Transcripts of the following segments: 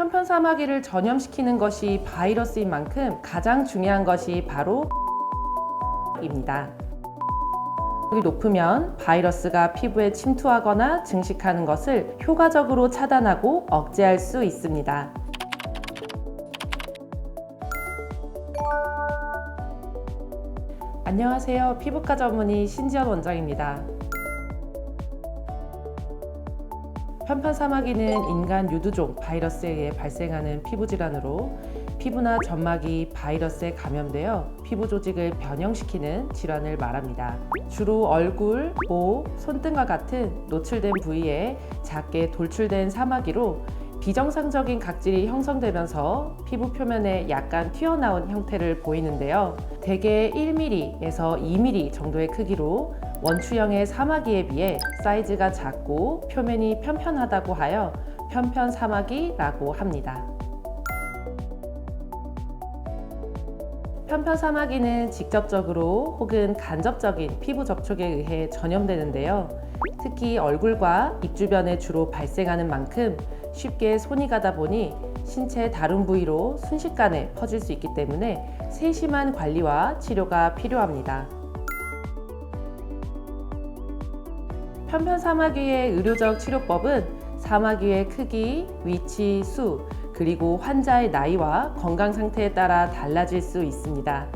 편편사마귀를 전염시키는 것이 바이러스인 만큼 가장 중요한 것이 바로 입니다. 이 높으면 바이러스가 피부에 침투하거나 증식하는 것을 효과적으로 차단하고 억제할 수 있습니다. 안녕하세요. 피부과 전문의 신지연 원장입니다. 편편사마귀는 인간 유두종 바이러스에 의해 발생하는 피부 질환으로 피부나 점막이 바이러스에 감염되어 피부 조직을 변형시키는 질환을 말합니다. 주로 얼굴, 목, 손등과 같은 노출된 부위에 작게 돌출된 사마귀로 비정상적인 각질이 형성되면서 피부 표면에 약간 튀어나온 형태를 보이는데요. 대개 1mm에서 2mm 정도의 크기로 원추형의 사마귀에 비해 사이즈가 작고 표면이 편편하다고 하여 편편 사마귀라고 합니다. 편편 사마귀는 직접적으로 혹은 간접적인 피부 접촉에 의해 전염되는데요. 특히 얼굴과 입 주변에 주로 발생하는 만큼 쉽게 손이 가다 보니 신체 다른 부위로 순식간에 퍼질 수 있기 때문에 세심한 관리와 치료가 필요합니다. 편편 사마귀의 의료적 치료법은 사마귀의 크기, 위치, 수, 그리고 환자의 나이와 건강 상태에 따라 달라질 수 있습니다.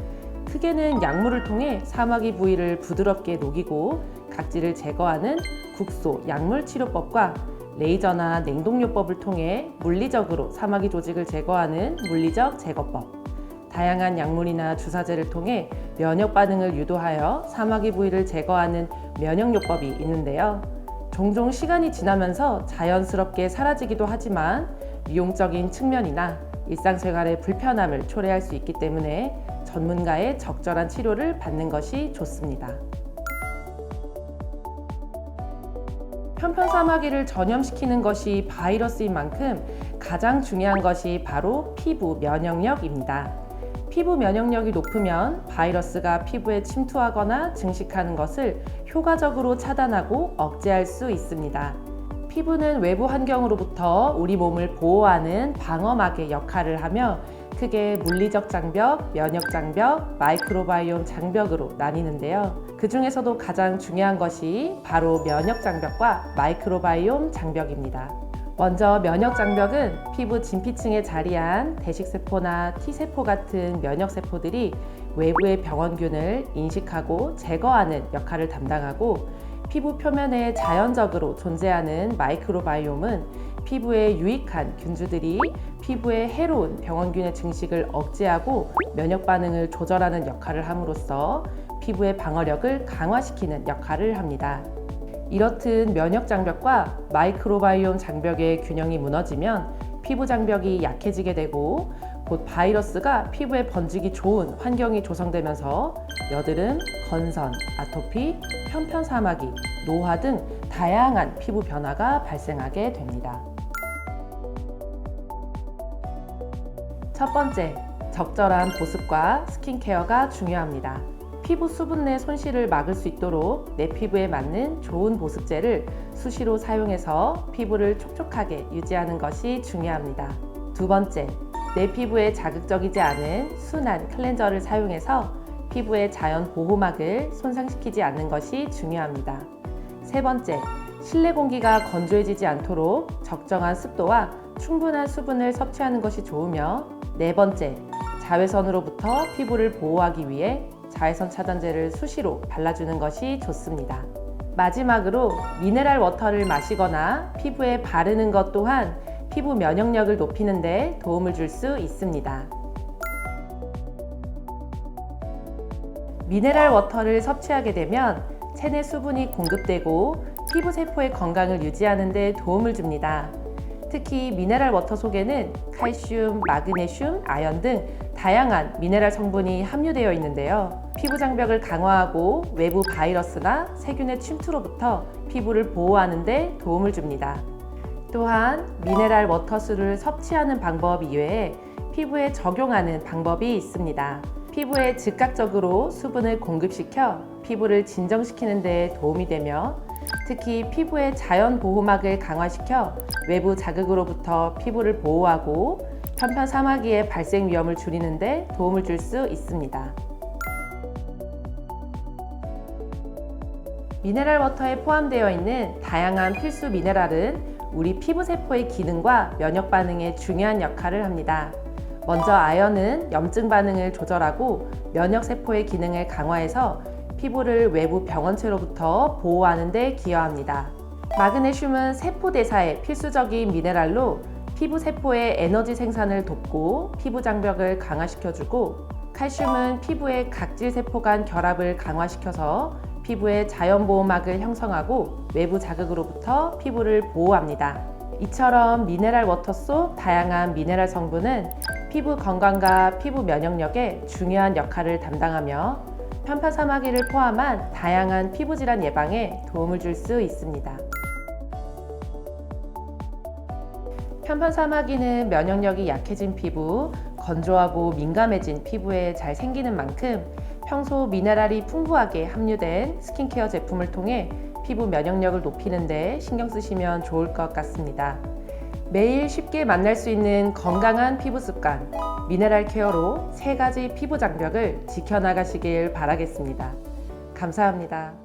크게는 약물을 통해 사마귀 부위를 부드럽게 녹이고 각질을 제거하는 국소 약물 치료법과 레이저나 냉동요법을 통해 물리적으로 사마귀 조직을 제거하는 물리적 제거법, 다양한 약물이나 주사제를 통해 면역 반응을 유도하여 사마귀 부위를 제거하는 면역요법이 있는데요. 종종 시간이 지나면서 자연스럽게 사라지기도 하지만 미용적인 측면이나 일상생활의 불편함을 초래할 수 있기 때문에 전문가의 적절한 치료를 받는 것이 좋습니다. 편편사마귀를 전염시키는 것이 바이러스인 만큼 가장 중요한 것이 바로 피부 면역력입니다. 피부 면역력이 높으면 바이러스가 피부에 침투하거나 증식하는 것을 효과적으로 차단하고 억제할 수 있습니다. 피부는 외부 환경으로부터 우리 몸을 보호하는 방어막의 역할을 하며 크게 물리적 장벽, 면역 장벽, 마이크로바이옴 장벽으로 나뉘는데요. 그 중에서도 가장 중요한 것이 바로 면역 장벽과 마이크로바이옴 장벽입니다. 먼저 면역 장벽은 피부 진피층에 자리한 대식세포나 T세포 같은 면역세포들이 외부의 병원균을 인식하고 제거하는 역할을 담당하고 피부 표면에 자연적으로 존재하는 마이크로바이옴은 피부에 유익한 균주들이 피부에 해로운 병원균의 증식을 억제하고 면역 반응을 조절하는 역할을 함으로써 피부의 방어력을 강화시키는 역할을 합니다. 이렇듯 면역 장벽과 마이크로바이옴 장벽의 균형이 무너지면 피부 장벽이 약해지게 되고 곧 바이러스가 피부에 번지기 좋은 환경이 조성되면서 여드름, 건선, 아토피, 편편사마귀, 노화 등 다양한 피부 변화가 발생하게 됩니다. 첫 번째, 적절한 보습과 스킨케어가 중요합니다. 피부 수분 내 손실을 막을 수 있도록 내 피부에 맞는 좋은 보습제를 수시로 사용해서 피부를 촉촉하게 유지하는 것이 중요합니다. 두 번째, 내 피부에 자극적이지 않은 순한 클렌저를 사용해서 피부의 자연 보호막을 손상시키지 않는 것이 중요합니다. 세 번째, 실내 공기가 건조해지지 않도록 적정한 습도와 충분한 수분을 섭취하는 것이 좋으며 네 번째, 자외선으로부터 피부를 보호하기 위해 자외선 차단제를 수시로 발라주는 것이 좋습니다. 마지막으로 미네랄 워터를 마시거나 피부에 바르는 것 또한 피부 면역력을 높이는 데 도움을 줄 수 있습니다. 미네랄 워터를 섭취하게 되면 체내 수분이 공급되고 피부 세포의 건강을 유지하는 데 도움을 줍니다. 특히 미네랄 워터 속에는 칼슘, 마그네슘, 아연 등 다양한 미네랄 성분이 함유되어 있는데요. 피부 장벽을 강화하고 외부 바이러스나 세균의 침투로부터 피부를 보호하는 데 도움을 줍니다. 또한 미네랄 워터수를 섭취하는 방법 이외에 피부에 적용하는 방법이 있습니다. 피부에 즉각적으로 수분을 공급시켜 피부를 진정시키는 데 도움이 되며 특히 피부의 자연 보호막을 강화시켜 외부 자극으로부터 피부를 보호하고 편편 사마귀의 발생 위험을 줄이는 데 도움을 줄 수 있습니다. 미네랄 워터에 포함되어 있는 다양한 필수 미네랄은 우리 피부 세포의 기능과 면역 반응에 중요한 역할을 합니다. 먼저 아연은 염증 반응을 조절하고 면역 세포의 기능을 강화해서 피부를 외부 병원체로부터 보호하는 데 기여합니다. 마그네슘은 세포 대사에 필수적인 미네랄로 피부 세포의 에너지 생산을 돕고 피부 장벽을 강화시켜주고 칼슘은 피부의 각질 세포 간 결합을 강화시켜서 피부의 자연 보호막을 형성하고 외부 자극으로부터 피부를 보호합니다. 이처럼 미네랄 워터 속 다양한 미네랄 성분은 피부 건강과 피부 면역력에 중요한 역할을 담당하며 편파사마귀를 포함한 다양한 피부 질환 예방에 도움을 줄 수 있습니다. 편편사마귀는 면역력이 약해진 피부, 건조하고 민감해진 피부에 잘 생기는 만큼 평소 미네랄이 풍부하게 함유된 스킨케어 제품을 통해 피부 면역력을 높이는 데 신경 쓰시면 좋을 것 같습니다. 매일 쉽게 만날 수 있는 건강한 피부 습관, 미네랄 케어로 세 가지 피부 장벽을 지켜나가시길 바라겠습니다. 감사합니다.